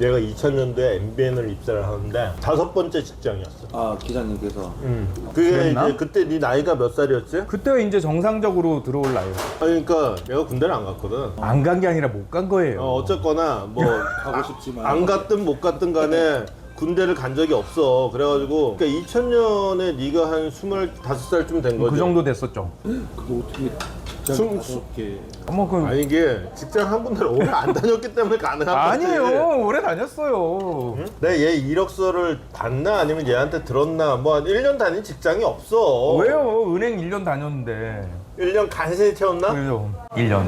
내가 2000년도에 MBN을 입사를 하는데 다섯 번째 직장이었어. 아 기자님께서 음. 그게 그랬나? 이제 그때 네 나이가 몇 살이었지? 그때가 이제 정상적으로 들어올 나이요. 아니, 그러니까 내가 군대를 안 갔거든. 안 간 게 아니라 못 간 거예요. 어, 어쨌거나 뭐 가고 싶지만 안 갔든 못 갔든 간에 군대를 간 적이 없어. 그래가지고 그러니까 2000년에 네가 한 25살쯤 된 거지. 그 정도 됐었죠. 그게 어떻게 직장 숨- 다섯 개 뭐 그 아니 이게 직장 한 군데를 오래 안 다녔기 때문에 가능한 거지. 아니에요. 오래 다녔어요. 내가 얘 이력서를 봤나 아니면 얘한테 들었나 뭐 한 1년 다닌 직장이 없어. 왜요? 은행 1년 다녔는데. 1년 간신히 채웠나? 그죠? 1년.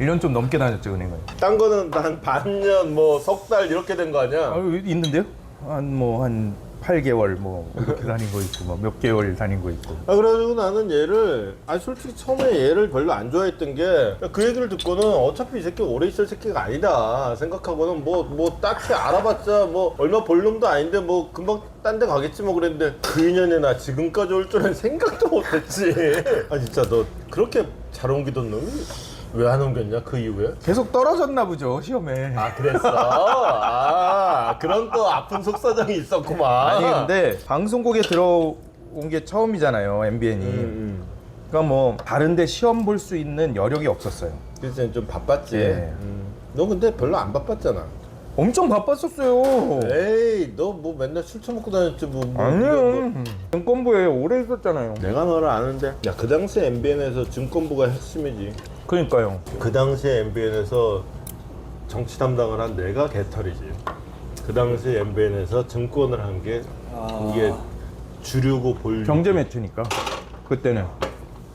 1년 좀 넘게 다녔죠, 은행을. 딴 거는 한 반년 뭐 석 달 이렇게 된 거 아니야? 아, 있는데요? 한 뭐 한 8개월 뭐 이렇게 다닌 거 있고 뭐 몇 개월 다닌 거 있고. 아, 그래가지고 나는 얘를, 아, 솔직히 처음에 얘를 별로 안 좋아했던 게, 그 얘기를 듣고는 어차피 이 새끼 오래 있을 새끼가 아니다 생각하고는 뭐, 뭐, 딱히 알아봤자 뭐, 얼마 볼 놈도 아닌데 뭐, 금방 딴 데 가겠지 뭐 그랬는데, 그 인연에 나 지금까지 올 줄은 생각도 못 했지. 아, 진짜 너 그렇게 잘 옮기던 놈이 왜 안 옮겼냐, 그 이후에? 계속 떨어졌나 보죠, 시험에. 아, 그랬어? 아, 그런 또 아픈 속사정이 있었구만. 아니 근데 방송국에 들어온 게 처음이잖아요, MBN이. 음, 음. 그러니까 뭐 다른데 시험 볼 수 있는 여력이 없었어요. 그래서 좀 바빴지. 예. 음. 너 근데 별로 안 바빴잖아. 엄청 바빴었어요. 에이, 너 뭐 맨날 술 처먹고 다녔지 뭐. 뭐 네가 뭐- 아니요. 증권부에 오래 있었잖아요. 내가 너를 아는데. 야, 그 당시 MBN에서 증권부가 핵심이지. 그러니까요. 그 당시에 MBN에서 정치 담당을 한 내가 개털이지. 그 당시 MBN에서 증권을 한게 아. 이게 주류고 볼류. 경제 매체니까 그때는